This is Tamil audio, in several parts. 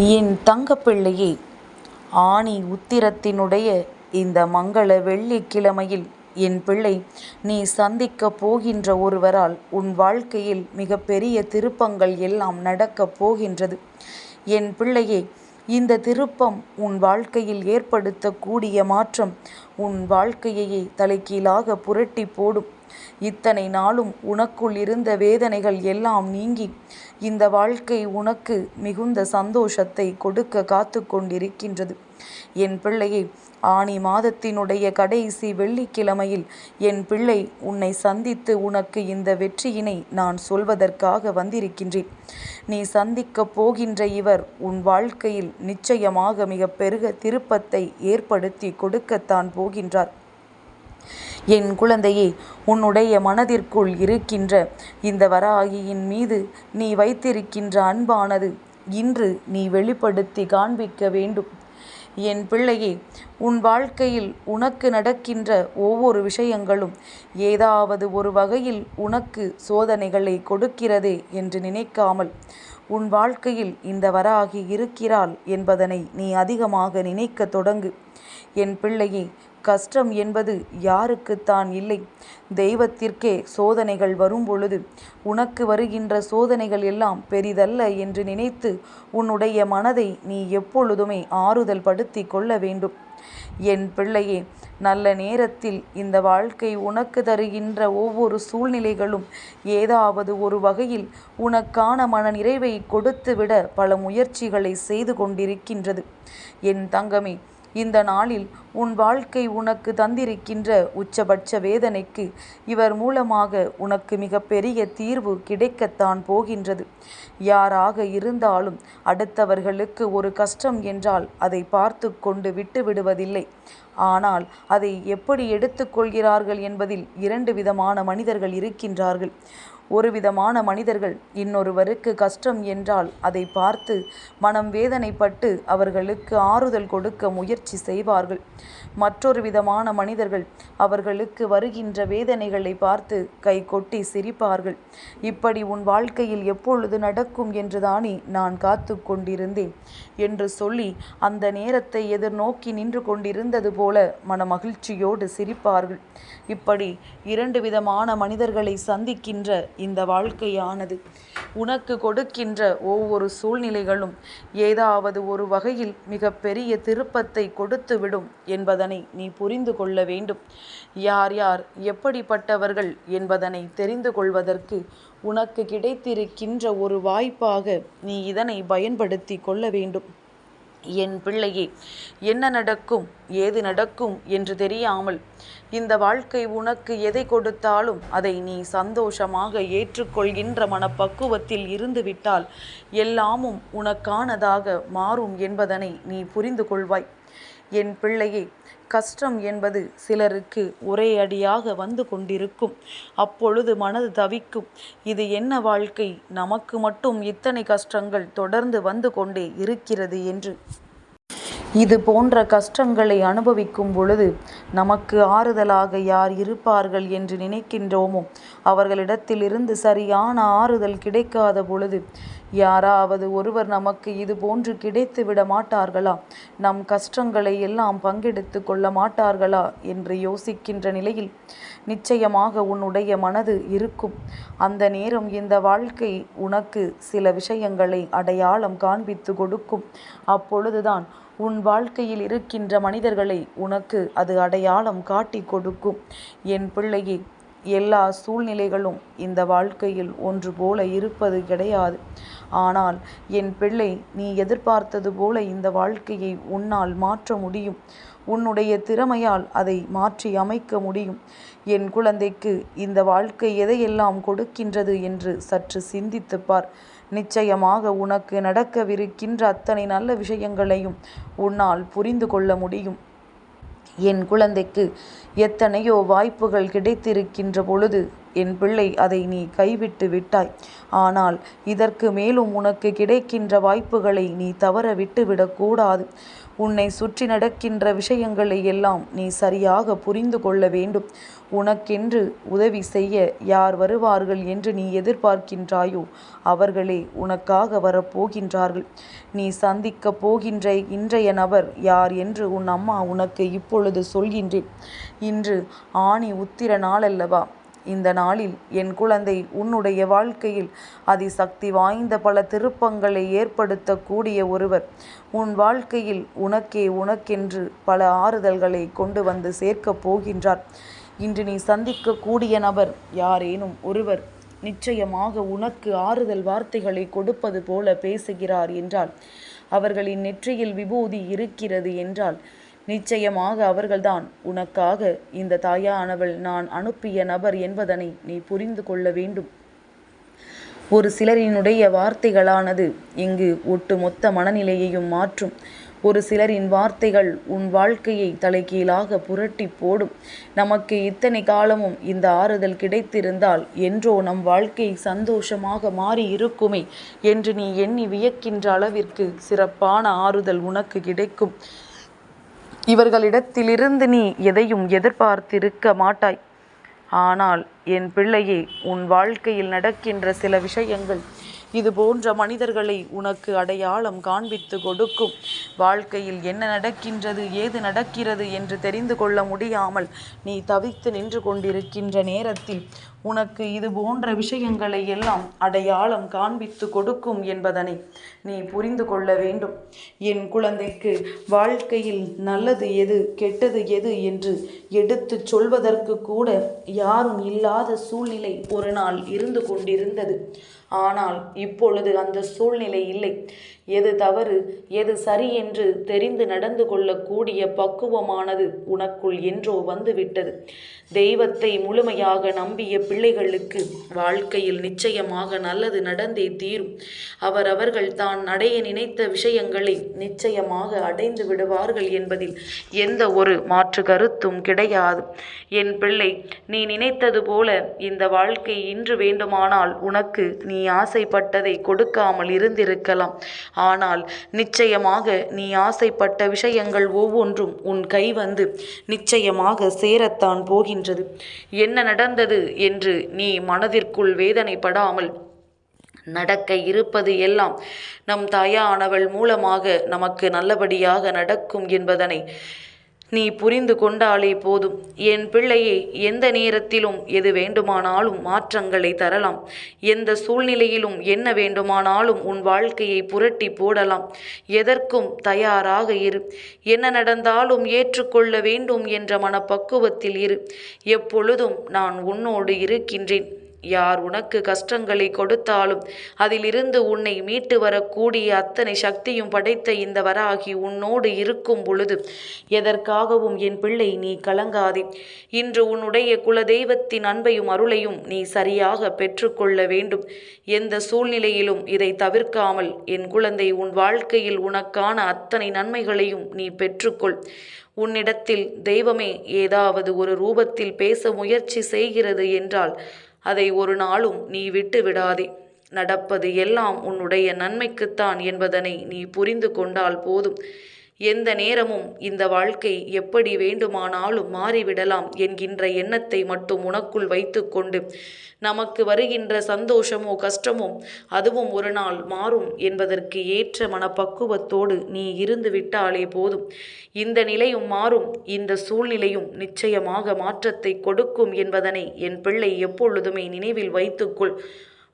என் தங்கப்பிள்ளையே ஆனி உத்திரத்தினுடைய இந்த மங்கள வெள்ளிக்கிழமையில் என் பிள்ளை நீ சந்திக்க போகின்ற ஒருவரால் உன் வாழ்க்கையில் மிகப்பெரிய திருப்பங்கள் எல்லாம் நடக்கப் போகின்றது. என் பிள்ளையே இந்த திருப்பம் உன் வாழ்க்கையில் ஏற்படுத்தக்கூடிய மாற்றம் உன் வாழ்க்கையையே தலைகீழாக புரட்டி போடும். இத்தனை நாளும் உனக்குள் இருந்த வேதனைகள் எல்லாம் நீங்கி இந்த வாழ்க்கை உனக்கு மிகுந்த சந்தோஷத்தை கொடுக்க காத்து கொண்டிருக்கின்றது. என் பிள்ளையை ஆனி மாதத்தினுடைய கடைசி வெள்ளிக்கிழமையில் என் பிள்ளை உன்னை சந்தித்து உனக்கு இந்த வெற்றியினை நான் சொல்வதற்காக வந்திருக்கின்றேன். நீ சந்திக்கப் போகின்ற இவர் உன் வாழ்க்கையில் நிச்சயமாக மிக பெருக திருப்பத்தை ஏற்படுத்தி கொடுக்கத்தான் போகின்றார். என் குழந்தையே உன்னுடைய மனதிற்குள் இருக்கின்ற இந்த வராகியின் மீது நீ வைத்திருக்கின்ற அன்பானது இன்று நீ வெளிப்படுத்தி காண்பிக்க வேண்டும். என் பிள்ளையே உன் வாழ்க்கையில் உனக்கு நடக்கின்ற ஒவ்வொரு விஷயங்களும் ஏதாவது ஒரு வகையில் உனக்கு சோதனைகளை கொடுக்கிறதே என்று நினைக்காமல் உன் வாழ்க்கையில் இந்த வராகி இருக்கிறாள் என்பதனை நீ அதிகமாக நினைக்க தொடங்கு. என் பிள்ளையே கஷ்டம் என்பது யாருக்குத்தான் இல்லை. தெய்வத்திற்கே சோதனைகள் வரும் பொழுது உனக்கு வருகின்ற சோதனைகள் எல்லாம் பெரிதல்ல என்று நினைத்து உன்னுடைய மனதை நீ எப்பொழுதுமே ஆறுதல் படுத்தி கொள்ள வேண்டும். என் பிள்ளையே நல்ல நேரத்தில் இந்த வாழ்க்கை உனக்கு தருகின்ற ஒவ்வொரு சூழ்நிலைகளும் ஏதாவது ஒரு வகையில் உனக்கான மன நிறைவை கொடுத்துவிட பல முயற்சிகளை செய்து கொண்டிருக்கின்றது. என் தங்கமே இந்த நாளில் உன் வாழ்க்கை உனக்கு தந்திருக்கின்ற உச்சபட்ச வேதனைக்கு இவர் மூலமாக உனக்கு மிகப்பெரிய தீர்வு கிடைக்கத்தான் போகின்றது. யாராக இருந்தாலும் அடுத்தவர்களுக்கு ஒரு கஷ்டம் என்றால் அதை பார்த்து கொண்டு விட்டு விடுவதில்லை. ஆனால் அதை எப்படி எடுத்துக்கொள்கிறார்கள் என்பதில் இரண்டு விதமான மனிதர்கள் இருக்கின்றார்கள். ஒரு விதமான மனிதர்கள் இன்னொருவருக்கு கஷ்டம் என்றால் அதை பார்த்து மனம் வேதனைப்பட்டு அவர்களுக்கு ஆறுதல் கொடுக்க முயற்சி செய்வார்கள். மற்றொரு விதமான மனிதர்கள் அவர்களுக்கு வருகின்ற வேதனைகளை பார்த்து கை கொட்டி சிரிப்பார்கள். இப்படி உன் வாழ்க்கையில் எப்பொழுது நடக்கும் என்றுதானே நான் காத்து கொண்டிருந்தேன் என்று சொல்லி அந்த நேரத்தை எதிர்நோக்கி நின்று கொண்டிருந்தது போல மன மகிழ்ச்சியோடு சிரிப்பார்கள். இப்படி இரண்டு விதமான மனிதர்களை சந்திக்கின்ற இந்த வாழ்க்கையானது. உனக்கு கொடுக்கின்ற ஒவ்வொரு சூழ்நிலைகளும் ஏதாவது ஒரு வகையில் மிகப்பெரிய திருப்பத்தை கொடுத்துவிடும் என்பதனை நீ புரிந்து கொள்ள வேண்டும். யார் யார் எப்படிப்பட்டவர்கள் என்பதனை தெரிந்து கொள்வதற்கு உனக்கு கிடைத்திருக்கின்ற ஒரு வாய்ப்பாக நீ இதனை பயன்படுத்தி கொள்ள வேண்டும். என் பிள்ளையே என்ன நடக்கும் ஏது நடக்கும் என்று தெரியாமல் இந்த வாழ்க்கை உனக்கு எதை கொடுத்தாலும் அதை நீ சந்தோஷமாக ஏற்றுக்கொள்கின்ற மனப்பக்குவத்தில் இருந்துவிட்டால் எல்லாமும் உனக்கானதாக மாறும் என்பதனை நீ புரிந்து கொள்வாய். என் பிள்ளையே கஷ்டம் என்பது சிலருக்கு ஒரே அடியாக வந்து கொண்டிருக்கும். அப்பொழுது மனது தவிக்கும். இது என்ன வாழ்க்கை? நமக்கு மட்டும் இத்தனை கஷ்டங்கள் தொடர்ந்து வந்து கொண்டே இருக்கிறது என்று. இது போன்ற கஷ்டங்களை அனுபவிக்கும் பொழுது நமக்கு ஆறுதலாக யார் இருப்பார்கள் என்று நினைக்கின்றோமோ? அவர்களிடத்திலிருந்து சரியான ஆறுதல் கிடைக்காத பொழுது யாராவது ஒருவர் நமக்கு இது போன்று கிடைத்து விட மாட்டார்களா? நம் கஷ்டங்களை எல்லாம் பங்கெடுத்து கொள்ள மாட்டார்களா? என்று யோசிக்கின்ற நிலையில் நிச்சயமாக உன்னுடைய மனது இருக்கும். அந்த நேரம் இந்த வாழ்க்கை உனக்கு சில விஷயங்களை அடையாளம் காண்பித்து கொடுக்கும். அப்பொழுதுதான் உன் வாழ்க்கையில் இருக்கின்ற மனிதர்களை உனக்கு அது அடையாளம் காட்டி கொடுக்கும். என் பிள்ளையே எல்லா சூழ்நிலைகளும் இந்த வாழ்க்கையில் ஒன்று போல இருப்பது கிடையாது. ஆனால் என் பிள்ளை நீ எதிர்பார்த்தது போல இந்த வாழ்க்கையை உன்னால் மாற்ற முடியும். உன்னுடைய திறமையால் அதை மாற்றி அமைக்க முடியும். என் குழந்தைக்கு இந்த வாழ்க்கை எதையெல்லாம் கொடுக்கின்றது என்று சற்று சிந்தித்துப்பார் நிச்சயமாக உனக்கு நடக்கவிருக்கின்ற அத்தனை நல்ல விஷயங்களையும் உன்னால் புரிந்து கொள்ள முடியும். என் குழந்தைக்கு எத்தனையோ வாய்ப்புகள் கிடைத்திருக்கின்ற பொழுது என் பிள்ளை அதை நீ கைவிட்டு விட்டாய். ஆனால் இதற்கு மேலும் உனக்கு கிடைக்கின்ற வாய்ப்புகளை நீ தவற விட்டுவிடக்கூடாது உன்னை சுற்றி நடக்கின்ற விஷயங்களை எல்லாம் நீ சரியாக புரிந்து கொள்ள வேண்டும். உனக்கென்று உதவி செய்ய யார் வருவார்கள் என்று நீ எதிர்பார்க்கின்றாயோ அவர்களே உனக்காக வரப்போகின்றார்கள். நீ சந்திக்கப் போகின்ற இன்றைய நபர் யார் என்று உன் அம்மா உனக்கு இப்பொழுது சொல்கின்றேன். இன்று ஆணி உத்திர நாளல்லவா? இந்த நாளில் என் குழந்தை உன்னுடைய வாழ்க்கையில் அதிசக்தி வாய்ந்த பல திருப்பங்களை ஏற்படுத்தக்கூடிய ஒருவர். உன் வாழ்க்கையில் உனக்கே உனக்கென்று பல ஆறுதல்களை கொண்டு வந்து சேர்க்கப் போகின்றார். இன்று நீ சந்திக்கக்கூடிய நபர் யாரேனும் ஒருவர் நிச்சயமாக உனக்கு ஆறுதல் வார்த்தைகளை கொடுப்பது போல பேசுகிறார் என்றால் அவர்களின் நெற்றியில் விபூதி இருக்கிறது என்றால் நிச்சயமாக அவர்கள்தான். உனக்காக இந்த தாயானவள் நான் அனுப்பிய நபர் என்பதனை நீ புரிந்து கொள்ள வேண்டும். ஒரு சிலரினுடைய வார்த்தைகளானது இங்கு ஒட்டுமொத்த மனநிலையையும் மாற்றும். ஒரு சிலரின் வார்த்தைகள் உன் வாழ்க்கையை தலைகீழாக புரட்டி போடும். நமக்கு இத்தனை காலமும் இந்த ஆறுதல் கிடைத்திருந்தால் என்றோ நம் வாழ்க்கை சந்தோஷமாக மாறி இருக்குமே என்று நீ எண்ணி வியக்கின்ற அளவிற்கு சிறப்பான ஆறுதல் உனக்கு கிடைக்கும். இவர்களிடத்திலிருந்து நீ எதையும் எதிர்பார்த்திருக்க மாட்டாய். ஆனால் என் பிள்ளையே உன் வாழ்க்கையில் நடக்கின்ற சில விஷயங்கள் இது போன்ற மனிதர்களை உனக்கு அடையாளம் காண்பித்து கொடுக்கும். வாழ்க்கையில் என்ன நடக்கின்றது ஏது நடக்கிறது என்று தெரிந்து கொள்ள முடியாமல் நீ தவித்து நின்று கொண்டிருக்கின்ற நேரத்தில் உனக்கு இது போன்ற விஷயங்களை எல்லாம் அடையாளம் காண்பித்து கொடுக்கும் என்பதனை நீ புரிந்து கொள்ள வேண்டும். என் குழந்தைக்கு வாழ்க்கையில் நல்லது எது கெட்டது எது என்று எடுத்துச் சொல்வதற்கு கூட யாரும் இல்லாத சூழ்நிலை ஒரு நாள் இருந்து கொண்டிருந்தது. ஆனால் இப்பொழுது அந்த சூழ்நிலை இல்லை. எது தவறு எது சரி என்று தெரிந்து நடந்து கொள்ளக்கூடிய பக்குவமானது உனக்குள் என்றோ வந்துவிட்டது. தெய்வத்தை முழுமையாக நம்பிய பிள்ளைகளுக்கு வாழ்க்கையில் நிச்சயமாக நல்லது நடந்தே தீரும். அவரவர்கள் தான் அடைய நினைத்த விஷயங்களை நிச்சயமாக அடைந்து விடுவார்கள் என்பதில் எந்த ஒரு மாற்று கருத்தும் கிடையாது. என் பிள்ளை நீ நினைத்தது போல இந்த வாழ்க்கை இன்று வேண்டுமானால் உனக்கு நீ ஆசைப்பட்டதை கொடுக்காமல் இருந்திருக்கலாம். ஆனால் நிச்சயமாக நீ ஆசைப்பட்ட விஷயங்கள் ஒவ்வொன்றும் உன் கை வந்து நிச்சயமாக சேரத்தான் போகின்றது. என்ன நடந்தது? என்று நீ மனதிற்குள் வேதனைப்படாமல் நடக்க இருப்பது எல்லாம் நம் தாயானவள் மூலமாக நமக்கு நல்லபடியாக நடக்கும் என்பதனை நீ புரிந்து கொண்டாலே போதும். என் பிள்ளையே எந்த நேரத்திலும் எது வேண்டுமானாலும் மாற்றங்களை தரலாம். எந்த சூழ்நிலையிலும் என்ன வேண்டுமானாலும் உன் வாழ்க்கையை புரட்டி போடலாம். எதற்கும் தயாராக இரு. என்ன நடந்தாலும் ஏற்றுக்கொள்ள வேண்டும் என்ற மனப்பக்குவத்தில் இரு. எப்பொழுதும் நான் உன்னோடு இருக்கின்றேன். யார் உனக்கு கஷ்டங்களை கொடுத்தாலும் அதிலிருந்து உன்னை மீட்டு வரக்கூடிய அத்தனை சக்தியும் படைத்த இந்த வராகி உன்னோடு இருக்கும் பொழுது எதற்காகவும் என் பிள்ளை நீ கலங்காதே. இன்று உன்னுடைய குலதெய்வத்தின் அன்பையும் அருளையும் நீ சரியாக பெற்றுக்கொள்ள வேண்டும். எந்த சூழ்நிலையிலும் இதை தவிர்க்காமல் என் குழந்தை உன் வாழ்க்கையில் உனக்கான அத்தனை நன்மைகளையும் நீ பெற்றுக்கொள். உன்னிடத்தில் தெய்வமே ஏதாவது ஒரு ரூபத்தில் பேச முயற்சி செய்கிறது என்றால் அதை ஒரு நாளும் நீ விட்டு விடாதே. நடப்பது எல்லாம் உன்னுடைய நன்மைக்குத்தான் என்பதனை நீ புரிந்து கொண்டால் போதும். எந்த நேரமும் இந்த வாழ்க்கை எப்படி வேண்டுமானாலும் மாறிவிடலாம் என்கின்ற எண்ணத்தை மட்டும் உனக்குள் வைத்துக்கொண்டு நமக்கு வருகின்ற சந்தோஷமோ கஷ்டமோ அதுவும் ஒரு நாள் மாறும் என்பதற்கு ஏற்ற மனப்பக்குவத்தோடு நீ இருந்து விட்டாலே போதும். இந்த நிலையும் மாறும். இந்த சூழ்நிலையும் நிச்சயமாக மாற்றத்தை கொடுக்கும் என்பதனை என் பிள்ளை எப்பொழுதுமே நினைவில் வைத்துக்கொள்.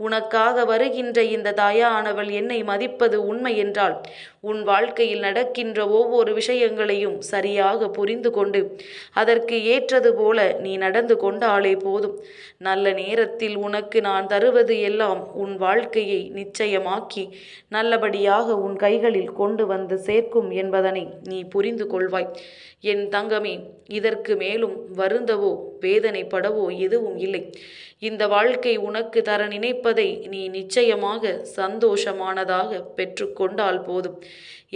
உனக்காக வருகின்ற இந்த தாயானவள் என்னை மதிப்பது உண்மை என்றால் உன் வாழ்க்கையில் நடக்கின்ற ஒவ்வொரு விஷயங்களையும் சரியாக புரிந்து கொண்டு அதற்கு ஏற்றது போல நீ நடந்து கொண்டாலே போதும். நல்ல நேரத்தில் உனக்கு நான் தருவது எல்லாம் உன் வாழ்க்கையை நிச்சயமாக்கி நல்லபடியாக உன் கைகளில் கொண்டு வந்து சேர்க்கும் என்பதனை நீ புரிந்து கொள்வாய். என் தங்கமே இதற்கு மேலும் வருந்தவோ வேதனைப்படவோ எதுவும் இல்லை. இந்த வாழ்க்கை உனக்கு தர இருப்பதை நீ நிச்சயமாக சந்தோஷமானதாக பெற்றுக்கொண்டால் போதும்.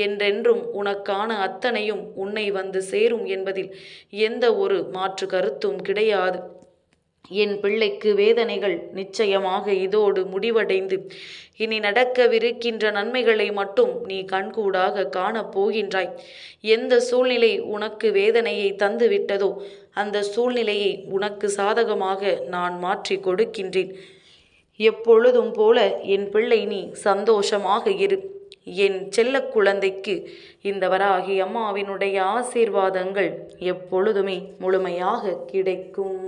என்றென்றும் உனக்கான அத்தனையும் உன்னை வந்து சேரும் என்பதில் எந்த ஒரு மாற்று கருத்தும் கிடையாது. என் பிள்ளைக்கு வேதனைகள் நிச்சயமாக இதோடு முடிவடைந்து இனி நடக்கவிருக்கின்ற நன்மைகளை மட்டும் நீ கண்கூடாக காணப் போகின்றாய். எந்த சூழ்நிலை உனக்கு வேதனையை தந்துவிட்டதோ அந்த சூழ்நிலையை உனக்கு சாதகமாக நான் மாற்றி கொடுக்கின்றேன். எப்பொழுதும் போல என் பிள்ளை நீ சந்தோஷமாக இரு. என் செல்ல குழந்தைக்கு இந்த வராகி அம்மாவினுடைய ஆசீர்வாதங்கள் எப்பொழுதுமே முழுமையாக கிடைக்கும்.